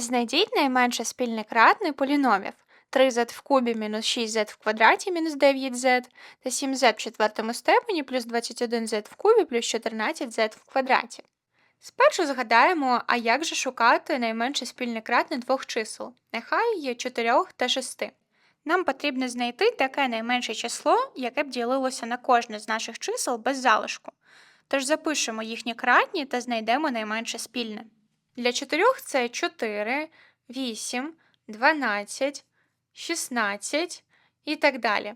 Знайдіть найменше спільний кратний поліномів 3z в кубі мінус 6z в квадраті мінус 9z та 7z в четвертому степені плюс 21z в кубі плюс 14z в квадраті. Спершу згадаємо, а як же шукати найменше спільне кратне двох чисел, нехай є 4 та 6. Нам потрібно знайти таке найменше число, яке б ділилося на кожне з наших чисел без залишку. Тож запишемо їхні кратні та знайдемо найменше спільне. Для 4 це 4, 8, 12, 16 і так далі.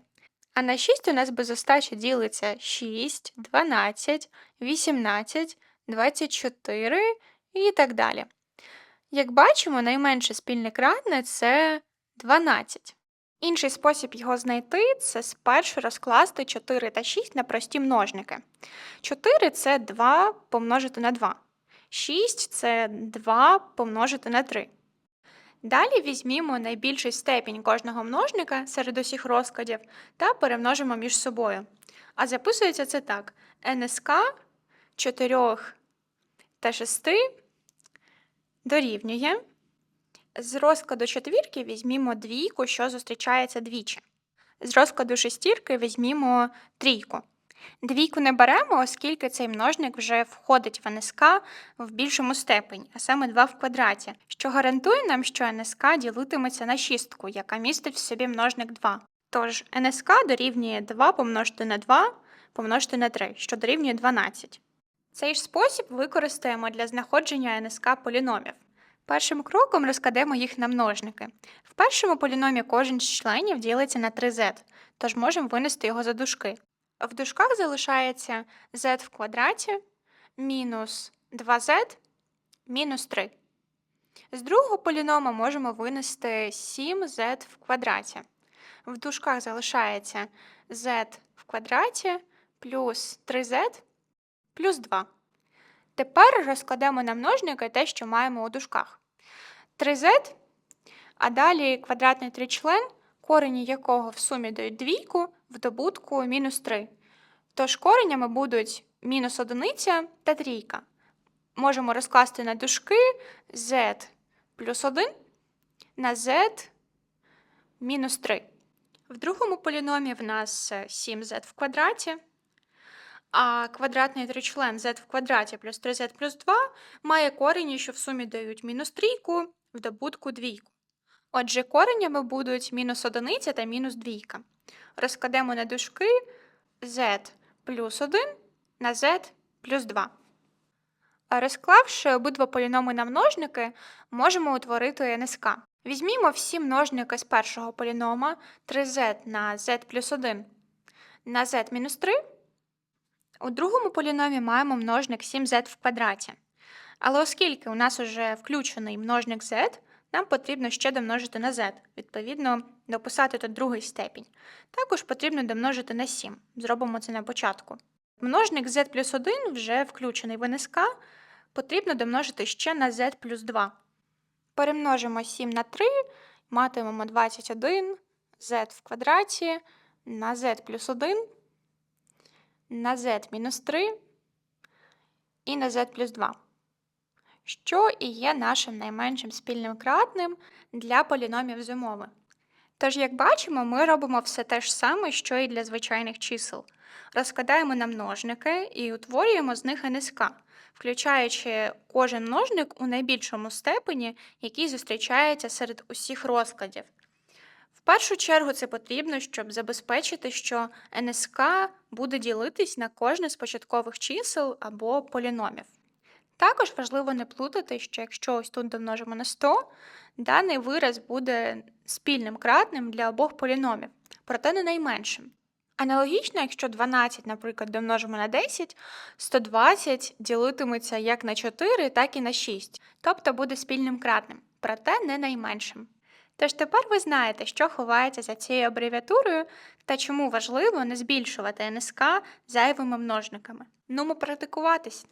А на 6 у нас без остачі ділиться 6, 12, 18, 24 і так далі. Як бачимо, найменше спільне кратне це 12. Інший спосіб його знайти це спершу розкласти 4 та 6 на прості множники. 4 це 2 помножити на 2. 6 це 2 помножити на 3. Далі візьмімо найбільший степінь кожного множника серед усіх розкладів та перемножимо між собою. А записується це так: НСК 4 та 6 дорівнює. З розкладу четвірки візьмімо двійку, що зустрічається двічі. З розкладу шестірки візьмімо трійку. Двійку не беремо, оскільки цей множник вже входить в НСК в більшому степені, а саме 2 в квадраті, що гарантує нам, що НСК ділитиметься на шістку, яка містить в собі множник 2. Тож НСК дорівнює 2 помножити на 2 помножити на 3, що дорівнює 12. Цей ж спосіб використаємо для знаходження НСК поліномів. Першим кроком розкладемо їх на множники. В першому поліномі кожен з членів ділиться на 3z, тож можемо винести його за дужки. В дужках залишається z в квадраті мінус 2z мінус 3. З другого полінома можемо винести 7z в квадраті. В дужках залишається z в квадраті плюс 3z плюс 2. Тепер розкладемо на множники те, що маємо у дужках. 3z, а далі квадратний тричлен, корені якого в сумі дають двійку, в добутку мінус 3. Тож коренями будуть мінус одиниця та трійка. Можемо розкласти на дужки z плюс 1 на z мінус 3. В другому поліномі в нас 7z в квадраті, а квадратний тричлен z в квадраті плюс 3z плюс 2 має корені, що в сумі дають мінус трійку, в добутку двійку. Отже, коренями будуть мінус одиниця та мінус двійка. Розкладемо на дужки z плюс 1 на z плюс 2. А Розклавши обидва поліноми на множники, можемо утворити НСК. Візьмімо всі множники з першого полінома 3z на z плюс 1 на z мінус 3. У другому поліномі маємо множник 7z в квадраті. Але оскільки у нас вже включений множник z, нам потрібно ще домножити на z, відповідно, дописати тут другий степінь. Також потрібно домножити на 7. Зробимо це на початку. Множник z плюс 1 вже включений в НСК, потрібно домножити ще на z плюс 2. Перемножимо 7 на 3, матимемо 21 z в квадраті на z плюс 1, на z мінус 3 і на z плюс 2 що і є нашим найменшим спільним кратним для поліномів з умови. Тож, як бачимо, ми робимо все те ж саме, що і для звичайних чисел. Розкладаємо на множники і утворюємо з них НСК, включаючи кожен множник у найбільшому степені, який зустрічається серед усіх розкладів. В першу чергу це потрібно, щоб забезпечити, що НСК буде ділитись на кожне з початкових чисел або поліномів. Також важливо не плутати, що якщо ось тут домножимо на 100, даний вираз буде спільним кратним для обох поліномів, проте не найменшим. Аналогічно, якщо 12, наприклад, домножимо на 10, 120 ділитиметься як на 4, так і на 6, тобто буде спільним кратним, проте не найменшим. Тож тепер ви знаєте, що ховається за цією абревіатурою та чому важливо не збільшувати НСК зайвими множниками. Нумо практикуватись.